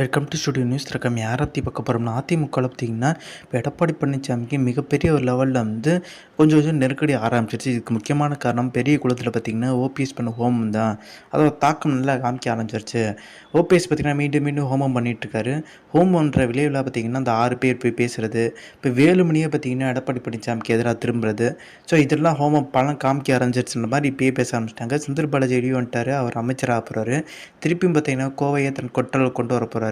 Welcome to studio news ரகம் யாரை பற்றி பார்க்க போகிறோம்னா அதிமுகவில் பார்த்தீங்கன்னா இப்போ எடப்பாடி பழனிசாமிக்கு மிகப்பெரிய ஒரு லெவலில் வந்து கொஞ்சம் கொஞ்சம் நெருக்கடி ஆரம்பிச்சிருச்சு. இதுக்கு முக்கியமான காரணம் பெரிய குளத்தில் பார்த்திங்கன்னா ஓபிஎஸ் பண்ண ஹோமம் தான். அதோட தாக்கம் நல்லா காமிக்க ஆரம்பிச்சிருச்சு. ஓபிஎஸ் பார்த்திங்கன்னா மீண்டும் மீண்டும் ஹோமம் பண்ணிகிட்ருக்காரு பண்ணுற விளைவில் பார்த்திங்கன்னா அந்த ஆறு பேர் போய் பேசுகிறது இப்போ வேலுமணியை பார்த்திங்கன்னா எடப்பாடி பழனிசாமிக்கு எதிராக திரும்புறது. ஸோ இதெல்லாம் ஹோமம் பழம் காமிக்க ஆரம்பிச்சிருச்சுன்ற மாதிரி இப்போயே பேச ஆரம்பிச்சிட்டாங்க. சுந்தர் பாலாஜி வெளியே வந்துட்டார். அவர் அமைச்சராக போகிறாரு திருப்பியும் பார்த்திங்கன்னா கோவையை தன் கொட்டல் கொண்டு வர போகிறார்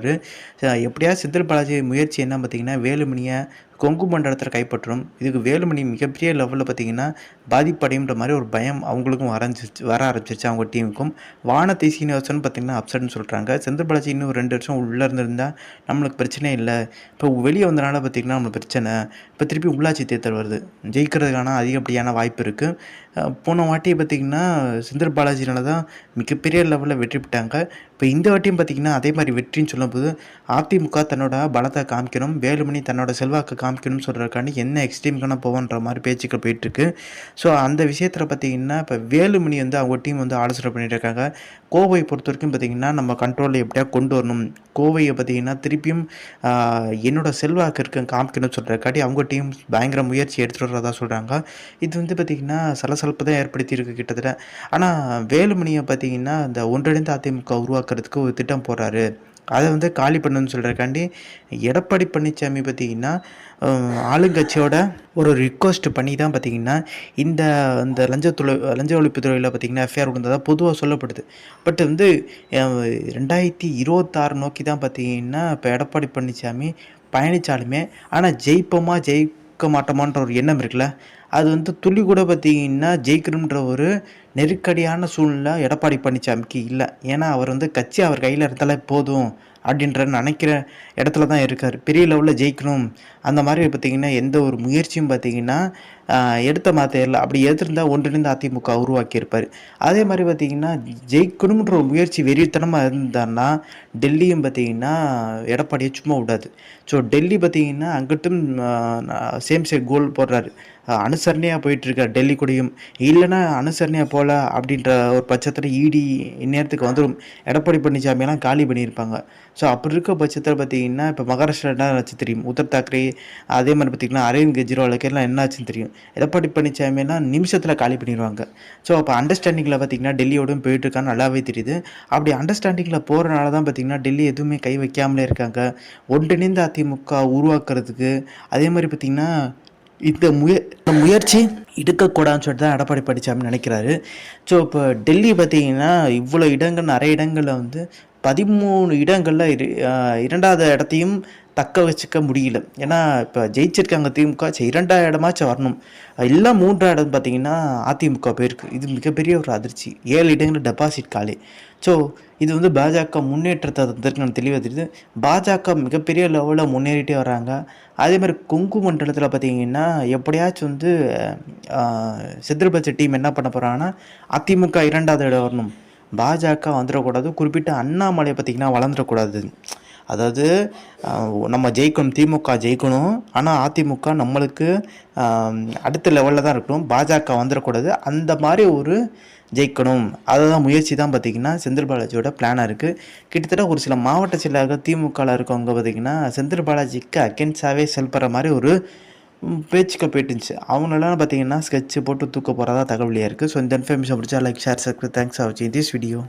எப்படியாவது சித்தர் பாலாஜி முயற்சி என்ன பார்த்தீங்கன்னா வேலுமணியை கொங்கு மண்டலத்தில் கைப்பற்றும் இதுக்கு வேலுமணி மிகப்பெரிய லெவலில் பார்த்திங்கன்னா பாதிப்படையுன்ற மாதிரி ஒரு பயம் அவங்களுக்கும் வரைஞ்சிச்சு வர ஆரம்பிச்சிருச்சு அவங்க டீமுக்கும் வானத்தை சீனிவாசன் பார்த்திங்கன்னா அப்செட்னு சொல்கிறாங்க செந்தில் பாலாஜி இன்னும் ரெண்டு வருஷம் உள்ளே இருந்திருந்தால் நம்மளுக்கு பிரச்சனை இல்லை. இப்போ வெளியே வந்தனால பார்த்திங்கன்னா நம்மளுக்கு பிரச்சனை. இப்போ திருப்பி உள்ளாட்சி தேர்தல் வருது. ஜெயிக்கிறதுக்கான அதிகப்படியான வாய்ப்பு இருக்குது போன வாட்டி பார்த்திங்கன்னா செந்தில் பாலாஜினால தான் மிகப்பெரிய லெவலில் வெற்றி பெற்றாங்க. இப்போ இந்த வாட்டியும் பார்த்திங்கன்னா அதே மாதிரி வெற்றின்னு சொல்லும்போது அதிமுக தன்னோட பலத்தை காமிக்கணும். வேலுமணி தன்னோட செல்வாக்கு காமிக்கணும்னு சொல்கிறக்காண்டி என்ன எக்ஸ்ட்ரீம்க்கான போவோன்ற மாதிரி பேச்சுக்கள் போயிட்டுருக்கு. ஸோ அந்த விஷயத்தில் பார்த்திங்கன்னா இப்போ வேலுமணி வந்து அவங்க டீம் வந்து ஆலோசனை பண்ணிட்டு கோவை கோவையை பொறுத்த வரைக்கும் பார்த்திங்கன்னா நம்ம கண்ட்ரோலில் எப்படியா கொண்டு வரணும். கோவையை பார்த்திங்கன்னா திருப்பியும் என்னோட செல்வாக்கு இருக்க காமிக்கணும்னு சொல்கிறக்காட்டி அவங்க டீம் பயங்கர முயற்சி எடுத்துகிட்டு வரதா சொல்கிறாங்க இது வந்து பார்த்திங்கன்னா சலசலப்பு தான் ஏற்படுத்தியிருக்கு கிட்டத்தட்ட. ஆனால் வேலுமணியை பார்த்திங்கன்னா இந்த ஒன்றிணைந்த அதிமுக உருவாக்குறதுக்கு ஒரு திட்டம் போடுறாரு. அதை வந்து காலி பண்ணுன்னு சொல்கிறக்காண்டி எடப்பாடி பழனிசாமி பார்த்திங்கன்னா ஆளுங்கட்சியோட ஒரு ரிக்வஸ்ட் பண்ணி தான் பார்த்திங்கன்னா இந்த இந்த லஞ்சத்துறை லஞ்ச ஒழிப்பு துறையில் பார்த்திங்கன்னா எஃப்ஐஆர் விழுந்ததாக பொதுவாக சொல்லப்படுது. பட் வந்து ரெண்டாயிரத்தி இருபத்தாறு நோக்கி தான் பார்த்திங்கன்னா இப்போ எடப்பாடி பழனிசாமி பயணித்தாலுமே ஆனால் ஜெயிப்போமா ஜெயிக்க மாட்டோமான்ற ஒரு எண்ணம் இருக்குல்ல. அது வந்து துளி கூட பார்த்திங்கன்னா ஜெயிக்கணுன்ற ஒரு நெருக்கடியான சூழ்நிலை எடப்பாடி பழனிசாமிக்கு இல்லை. ஏன்னா அவர் வந்து கட்சி அவர் கையில் இருந்தாலே போதும் அப்படின்ற நினைக்கிற இடத்துல தான் இருக்கார். பெரிய லெவலில் ஜெயிக்கணும். அந்த மாதிரி பார்த்திங்கன்னா எந்த ஒரு முயற்சியும் பார்த்திங்கன்னா எடுத்த மாத்தையில் அப்படி எடுத்திருந்தால் ஒன்றிணைந்து அதிமுக உருவாக்கியிருப்பார். அதே மாதிரி பார்த்திங்கன்னா ஜெயிக்கணுன்ற ஒரு முயற்சி வெறித்தனமாக இருந்தான்னா டெல்லியும் பார்த்திங்கன்னா எடப்பாடியை சும்மா விடாது. ஸோ டெல்லி பார்த்திங்கன்னா அங்கிட்டும் சேம் சேம் கோல் போடுறாரு. அனுசரணையாக போயிட்டுருக்கார் டெல்லி கூடயும். இல்லைன்னா அனுசரணையாக போகல அப்படின்ற ஒரு பட்சத்தில் இடி இந்நேரத்துக்கு வந்துடும் எடப்பாடி பழனிசாமியெல்லாம் காலி பண்ணியிருப்பாங்க. ஸோ அப்படி இருக்க பட்சத்தில் பார்த்தீங்கன்னா இப்போ மகாராஷ்டிரா என்ன ஆச்சு தெரியும்? உத்தர் தாக்கரே அதே மாதிரி பார்த்திங்கன்னா அரவிந்த் கெஜ்ரிவாலுக்கு எல்லாம் என்ன ஆச்சுன்னு தெரியும்? எடப்பாடி பழனிசாமியெல்லாம் நிமிஷத்தில் காலி பண்ணிடுவாங்க ஸோ அப்போ அண்டர்ஸ்டாண்டிங்கில் பார்த்திங்கன்னா டெல்லியோடும் போயிட்டுருக்கான்னு நல்லாவே தெரியுது. அப்படி அண்டர்ஸ்டாண்டிங்கில் போகிறனால தான் பார்த்திங்கன்னா டெல்லி எதுவுமே கை வைக்காமலே இருக்காங்க. ஒன்றிணைந்த அதிமுக உருவாக்குறதுக்கு அதே மாதிரி பார்த்திங்கன்னா இந்த முய முயற்சி எடுக்கக்கூடாதுன்னு சொல்லிட்டு தான் எடப்பாடி பழனிசாமி நினைக்கிறாரு. ஸோ இப்போ டெல்லி பார்த்திங்கன்னா இவ்வளோ இடங்கள் நிறைய இடங்களில் வந்து பதிமூணு இடங்களில் இரு இரண்டாவது இடத்தையும் தக்க வச்சுக்க முடியல. ஏன்னா இப்போ ஜெயிச்சிருக்காங்க திமுக சரி இடமாச்சும் வரணும். எல்லாம் மூன்றாம் இடம் பார்த்தீங்கன்னா அதிமுக போயிருக்கு. இது மிகப்பெரிய ஒரு அதிர்ச்சி. ஏழு இடங்கள் டெபாசிட் காலி. ஸோ இது வந்து பாஜக முன்னேற்றத்தை தந்திருக்கு தெளிவாக தெரியுது. பாஜக மிகப்பெரிய லெவலில் முன்னேறிட்டே வராங்க. அதே மாதிரி கொங்கு மண்டலத்தில் பார்த்தீங்கன்னா எப்படியாச்சும் வந்து சித்திரபட்ச டீம் என்ன பண்ண போகிறாங்கன்னா அதிமுக இரண்டாவது இடம் வரணும். பாஜக வந்துடக்கூடாது. குறிப்பிட்ட அண்ணாமலையை பார்த்திங்கன்னா வளர்ந்துடக்கூடாது. அதாவது நம்ம ஜெயிக்கணும் திமுக ஜெயிக்கணும். ஆனால் அதிமுக நம்மளுக்கு அடுத்த லெவலில் தான் இருக்கணும். பாஜக வந்துடக்கூடாது. அந்த மாதிரி ஒரு ஜெயிக்கணும். அதுதான் முயற்சி தான் பார்த்திங்கன்னா செந்தில் பாலாஜியோட பிளானாக இருக்குது கிட்டத்தட்ட ஒரு சில மாவட்ட செயலாக திமுகவில் இருக்கவங்க பார்த்திங்கன்னா செந்தில் பாலாஜிக்கு அகென்ஸ்டாகவே செல்படுற மாதிரி ஒரு பேச்சுக்கள் போயிட்டுருந்துச்சு. அவங்களெல்லாம் பார்த்தீங்கன்னா ஸ்கெட்சு போட்டு தூக்க போகிறதா தகவலியாக இருக்குது ஸோ இந்த இன்ஃபர்மேஷன் பிடிச்சா லைக் ஷேர் சப்ஸ்கிரைப் தேங்க்ஸ் ஆச்சு திஸ் வீடியோ